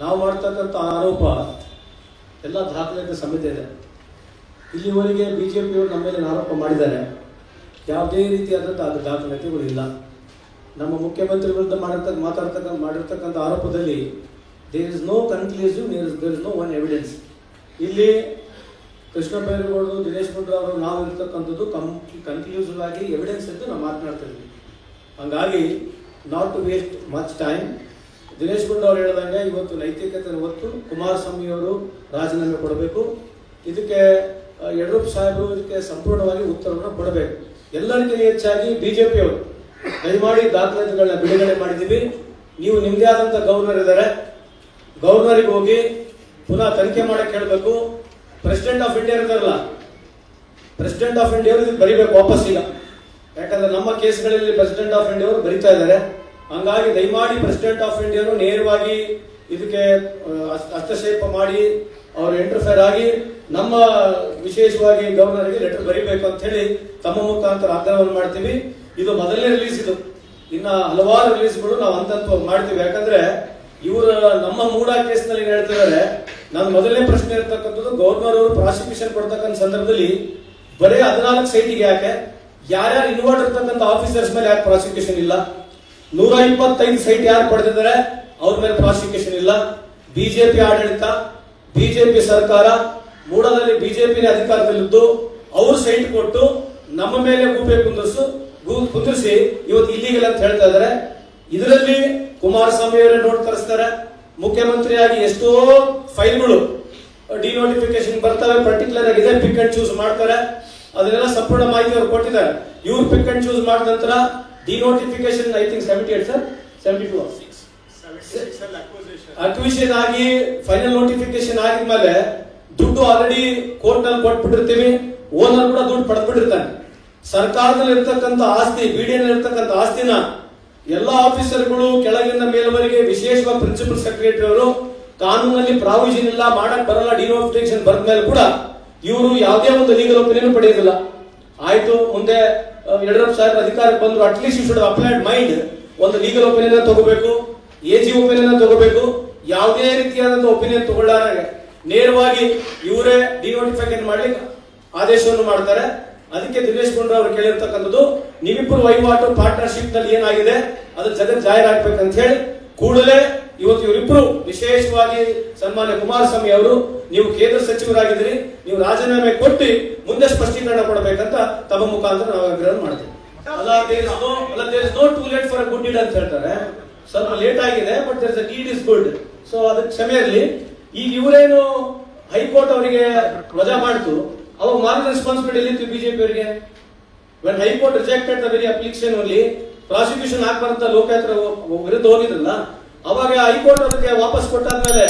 ನಾವು ಮಾಡ್ತಕ್ಕಂಥ ಆರೋಪ, ಎಲ್ಲ ದಾಖಲೆಗಳ ಸಮೇತ ಇದೆ. ಇಲ್ಲಿವರೆಗೆ ಬಿ ಜೆ ಪಿಯವರು ನಮ್ಮ ಮೇಲೆ ಆರೋಪ ಮಾಡಿದ್ದಾರೆ. ಯಾವುದೇ ರೀತಿಯಾದಂಥ ದಾಖಲಾತಿಗಳು ಇಲ್ಲ. ನಮ್ಮ ಮುಖ್ಯಮಂತ್ರಿ ವಿರುದ್ಧ ಮಾಡಿರ್ತಕ್ಕ, ಮಾತಾಡ್ತಕ್ಕ, ಮಾಡಿರ್ತಕ್ಕಂಥ ಆರೋಪದಲ್ಲಿ there is no conclusive there is no one evidence ಇಲ್ಲಿ ಕೃಷ್ಣ ಬೈರೇಗೌಡರು ದಿನೇಶ್ ಗುಂಡ್ರ ಅವರು ನಾವು ಇರ್ತಕ್ಕಂಥದ್ದು ಕಂ ಕನ್ಕ್ಲೂಸಿವ್ ಆಗಿ ಎವಿಡೆನ್ಸ್ ಇದ್ದು ನಾವು ಮಾತನಾಡ್ತಾ ಇದ್ವಿ ಹಂಗಾಗಿ not to waste much time Dinesh Gundu ಅವ್ರು ಹೇಳ್ದಂಗೆ ಇವತ್ತು ನೈತಿಕತೆ ಹೊತ್ತು ಕುಮಾರಸ್ವಾಮಿ ಅವರು ರಾಜೀನಾಮೆ ಕೊಡಬೇಕು. ಇದಕ್ಕೆ ಯಡಿಯೂರಪ್ಪ ಸಾಹೇಬರು ಇದಕ್ಕೆ ಸಂಪೂರ್ಣವಾಗಿ ಉತ್ತರವನ್ನು ಕೊಡಬೇಕು. ಎಲ್ಲರಿಗಿಂತ ಹೆಚ್ಚಾಗಿ ಬಿಜೆಪಿ ಅವರು. ದಯಮಾಡಿ ದಾಖಲಾತಿಗಳನ್ನ ಬಿಡುಗಡೆ ಮಾಡಿದ್ದೀವಿ. ನೀವು ನಿಮ್ಮದೇ ಆದಂಥ ಗವರ್ನರ್ ಇದ್ದಾರೆ. ಗವರ್ನರಿಗೆ ಹೋಗಿ ಪುನಃ ತನಿಖೆ ಮಾಡಕ್ಕೆ ಹೇಳಬೇಕು. ಪ್ರೆಸಿಡೆಂಟ್ ಆಫ್ ಇಂಡಿಯಾ ಇರ್ತಾರಲ್ಲ ಪ್ರೆಸಿಡೆಂಟ್ ಆಫ್ ಇಂಡಿಯಾ ಬರಿಬೇಕು ವಾಪಸ್ ಈಗ ಯಾಕಂದ್ರೆ ನಮ್ಮ ಕೇಸ್ಗಳಲ್ಲಿ ಪ್ರೆಸಿಡೆಂಟ್ ಆಫ್ ಇಂಡಿಯಾ ಅವರು ಬರಿತಾ ಇದ್ದಾರೆ. ಹಂಗಾಗಿ ದಯಮಾಡಿ ಪ್ರೆಸಿಡೆಂಟ್ ಆಫ್ ಇಂಡಿಯಾನು ನೇರವಾಗಿ ಇದಕ್ಕೆ ಹಸ್ತಕ್ಷೇಪ ಮಾಡಿ ಅವರು ಇಂಟರ್ಫೇರ್ ಆಗಿ ನಮ್ಮ ವಿಶೇಷವಾಗಿ ಗವರ್ನರ್ಗೆ ಲೆಟರ್ ಬರೀಬೇಕು ಅಂತ ಹೇಳಿ ತಮ್ಮ ಮುಖಾಂತರ ಆಗ್ರಹವನ್ನು ಮಾಡ್ತೀವಿ. ಇದು ಮೊದಲನೇ ರಿಲೀಸ್ ಇದು. ಇನ್ನ ಹಲವಾರು ರಿಲೀಸ್ಗಳು ನಾವು ಹಂತ ಮಾಡ್ತೀವಿ. ಯಾಕಂದ್ರೆ ಇವರ ನಮ್ಮ ಮೂಡ ಕೇಸ್ನಲ್ಲಿ ಏನ್ ಹೇಳ್ತಿದ್ದಾರೆ ನಾನು ಮೊದಲನೇ ಪ್ರಶ್ನೆ ಇರ್ತಕ್ಕಂಥದ್ದು ಗವರ್ನರ್ ಅವರು ಪ್ರಾಸಿಕ್ಯೂಷನ್ ಕೊಡ್ತಕ್ಕಂಥ ಸಂದರ್ಭದಲ್ಲಿ ಬರೀ ಹದಿನಾಲ್ಕು ಸೈಟಿಗೆ ಯಾಕೆ? ಯಾರ್ಯಾರು ಇನ್ವಾಲ್ವ್ ಇರ್ತಕ್ಕಂಥ ಆಫೀಸರ್ಸ್ ಮೇಲೆ ಯಾಕೆ ಪ್ರಾಸಿಕ್ಯೂಷನ್ ಇಲ್ಲ? ನೂರ ಇಪ್ಪತ್ತೈದು ಸೈಟ್ ಯಾರು ಪಡೆದಿದ್ದಾರೆ? ಅವ್ರ ಮೇಲೆ ಪ್ರಾಸಿಕ್ಯೂಷನ್ ಇಲ್ಲ. ಬಿಜೆಪಿ ಆಡಳಿತ, ಬಿಜೆಪಿ ಸರ್ಕಾರ ಮೂಡದಲ್ಲಿ ಬಿಜೆಪಿ ಅಧಿಕಾರದಲ್ಲಿದ್ದು, ಅವ್ರು ಸೈಟ್ ಕೊಟ್ಟು ನಮ್ಮ ಮೇಲೆ ಗೂಬೆ ಕುಂದಿಸು ಕುಂದಿಸಿ ಇವತ್ತು ಇಲ್ಲಿಗೆಲ್ಲ ಅಂತ ಹೇಳ್ತಾ ಇದ್ದಾರೆ. ಇದರಲ್ಲಿ ಕುಮಾರಸ್ವಾಮಿ ಅವರೇ ನೋಟ್ ತರಿಸ್ತಾರೆ. ಮುಖ್ಯಮಂತ್ರಿಯಾಗಿ ಎಷ್ಟೋ ಫೈಲ್ಗಳು ಡಿನೋಟಿಫಿಕೇಶನ್ ಬರ್ತವೆ. ಪರ್ಟಿಕ್ಯುಲರ್ ಆಗಿ ಇದೇ ಪಿಕ್ ಅಂಡ್ ಚೂಸ್ ಮಾಡ್ತಾರೆ. ಅದನ್ನೆಲ್ಲ ಸಂಪೂರ್ಣ ಮಾಹಿತಿ ಅವ್ರು ಕೊಟ್ಟಿದ್ದಾರೆ. ಇವ್ರು ಪಿಕ್ ಅಂಡ್ ಚೂಸ್ ಮಾಡಿದ ನಂತರ denotification I think seventy eight sir seventy two acquisition ಆಗಿ ಫೈನಲ್ ನೋಟಿಫಿಕೇಶನ್ ಆಗಿದ್ಮೇಲೆ ದುಡ್ಡು ಆಲ್ರೆಡಿ ಕೋರ್ಟ್ನಲ್ಲಿ ಕೊಟ್ಬಿಟ್ಟಿರ್ತೀವಿ. ಓನರ್ ಕೂಡ ದುಡ್ಡು ಪಡೆದ್ಬಿಟ್ಟಿರ್ತಾನೆ. ಸರ್ಕಾರದಲ್ಲಿ ಇರ್ತಕ್ಕಂಥ ಆಸ್ತಿ ಬಿಡಿಎನ್ ಇರ್ತಕ್ಕಂಥ ಆಸ್ತಿನ ಎಲ್ಲಾ ಆಫೀಸರ್ಗಳು ಕೆಳಗಿನ ಮೇಲ್ವರೆಗೆ ವಿಶೇಷವಾಗಿ ಪ್ರಿನ್ಸಿಪಲ್ ಸೆಕ್ರೆಟರಿ ಅವರು ಕಾನೂನಲ್ಲಿ ಪ್ರಾವಿಷನ್ ಇಲ್ಲ ಮಾಡಕ್ ಬರಲ್ಲ ಡಿನೋಟಿಫಿಕೇಶನ್ ಬಂದ ಮೇಲೆ ಕೂಡ ಇವರು ಯಾವುದೇ ಒಂದು ಲೀಗಲ್ ಒಪಿನಿಯನ್ ಪಡೆಯೋದಿಲ್ಲ ಆಯ್ತು ಮುಂದೆ ಯಡಿಯೂರಪ್ಪ ಸಾಹೇಬ್ ಅಧಿಕಾರಕ್ಕೆ ಬಂದ್ರು at least you should applied mind ಒಂದು ಲೀಗಲ್ ಒಪಿನಿಯನ್ ತಗೋಬೇಕು ಎ ಜಿ ಒಪಿನಿಯನ್ ತಗೋಬೇಕು, ಯಾವುದೇ ರೀತಿಯಾದಂತ ಒಪಿನಿಯನ್ ತಗೊಳ್ಳಾರ ನೇರವಾಗಿ ಇವರೇ ಡಿನೋಟಿಫಿಕೇಶನ್ ಮಾಡ್ಲಿಕ್ಕೆ ಆದೇಶವನ್ನು ಮಾಡ್ತಾರೆ. ಅದಕ್ಕೆ ದಿನೇಶ್ ಗುಂಡ್ರ ಅವರು ಕೇಳಿರ್ತಕ್ಕಂಥದ್ದು ನೀವಿಬ್ಬರು ವಹಿವಾಟು ಪಾರ್ಟ್ನರ್ಶಿಪ್ನಲ್ಲಿ ಏನಾಗಿದೆ? ಅದು ಜಗತ್ ಜಾಹೀರಾಗಬೇಕಂತ ಹೇಳಿ, ಕೂಡಲೇ ಇವತ್ತು ಇವರಿಬ್ರು ವಿಶೇಷವಾಗಿ ಸನ್ಮಾನ್ಯ ಕುಮಾರಸ್ವಾಮಿ ಅವರು, ನೀವು ಕೇಂದ್ರ ಸಚಿವರಾಗಿದ್ದೀರಿ, ನೀವು ರಾಜೀನಾಮೆ ಕೊಟ್ಟು ಮುಂದೆ ಸ್ಪಷ್ಟೀಕರಣ ಕೊಡಬೇಕಂತ ತಮ್ಮ ಮುಖಾಂತರ ನಾವು ಆಗ್ರಹ ಮಾಡ್ತೀವಿ. too late for a ಅಂತ ಹೇಳ್ತಾರೆ. ಸ್ವಲ್ಪ ಲೇಟ್ ಆಗಿದೆ but there deed is good so ಅದಕ್ಕೆ ಕ್ಷಮೆ ಇರಲಿ. ಈಗ ಇವರೇನು ಹೈಕೋರ್ಟ್ ಅವರಿಗೆ ವಜಾ ಮಾಡ್ತು, ಅವಾಗ ಮಾರ್ಗ ರೆಸ್ಪಾನ್ಸಿಬಿಲಿಟಿ ಎಲ್ಲಿತ್ತು ಬಿಜೆಪಿ ಅವರಿಗೆ? When high court rejected the very application ಅಲ್ಲಿ ಪ್ರಾಸಿಕ್ಯೂಷನ್ ಆಗ್ಬಾರ್ದ ಲೋಕಾಯುಕ್ತ ವಿರುದ್ಧ ಹೋಗಿದ್ರಲ್ಲ ಅವಾಗ ಹೈಕೋರ್ಟ್ ಅದಕ್ಕೆ ವಾಪಸ್ ಕೊಟ್ಟಾದ್ಮೇಲೆ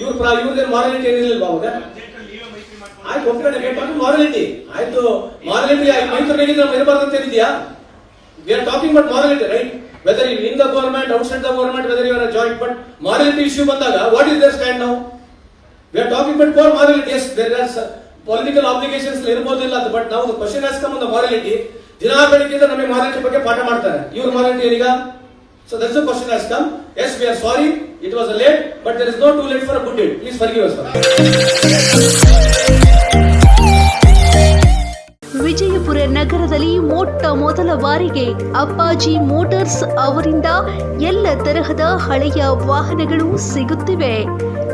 ಇವ್ರ ಇವ್ರಿಗೆ ಮಾರಲಿಟಿ ಏನಿಲ್ಲ ಅವಾಗ? ಆಯ್ತು ಒಪ್ಕೊಂಡು ಮಾರಲಿಟಿ ಆಯ್ತು ಮಾರಲಿಟಿ ಮೈಸೂರಿಗೆ ನಾವು ಇರಬಾರ್ದು ಅಂತ ಹೇಳಿದ್ಯಾ? We are talking but morality right whether in in the government outside the government whether are joint but morality issue ಬಂದಾಗ ವಾಟ್ ಇಸ್ ದರ್ ಸ್ಟ್ಯಾಂಡ್ ನಾವು we are talking but for morality as there are political obligations ಇರ್ಬೋದಿಲ್ಲ ಅದು but ನಾವು question ಆಸ್ಕಮ್ morality ದಿನ ನಮಗೆ morality ಬಗ್ಗೆ ಪಾಠ ಮಾಡ್ತಾರೆ. ಇವ್ರ ಮಾರಲಿಟಿ ಏನೀಗ? That's the question as come as we are sorry it was a late but there is no too late for a good date please forgive us Vijayapura ನಗರದಲ್ಲಿ ಮೊಟ್ಟ ಮೊದಲ ಬಾರಿಗೆ ಅಪ್ಪಾಜಿ ಮೋಟಾರ್ಸ್ ಅವರಿಂದ ಎಲ್ಲ ತರಹದ ಹಳೆಯ ವಾಹನಗಳು ಸಿಗುತ್ತಿವೆ.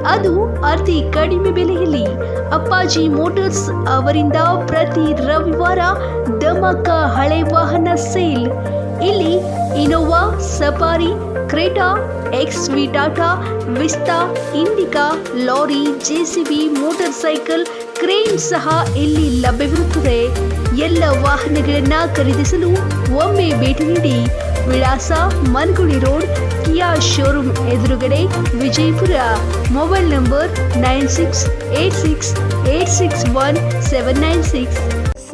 ಅದು ಅತಿ ಕಡಿಮೆ ಬೆಲೆಯಲ್ಲಿ ಅಪ್ಪಾಜಿ ಮೋಟಾರ್ಸ್ ಅವರಿಂದ ಪ್ರತಿ ರವಿವಾರ ಧಮಕ ಹಳೆ ವಾಹನ ಸೇಲ್ ಇಲ್ಲಿ Innova Safari Creta X V Tata Vista Indica lorry JCB motorcycle crane ಸಹ ಇಲ್ಲಿ ಲಭ್ಯವಿರುತ್ತದೆ. ಎಲ್ಲ ವಾಹನಗಳನ್ನ ಖರೀದಿಸಲು ಒಮ್ಮೆ ಭೇಟಿ ನೀಡಿ. ವಿಳಾಸ ಮನ್ಗುಳಿ ರೋಡ್, ಕಿಯಾ ಶೋರೂಮ್ ಎದುರುಗಡೆ Vijayapura. Mobile number nine six eight six eight six one seven nine six.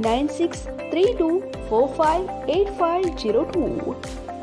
9632458502.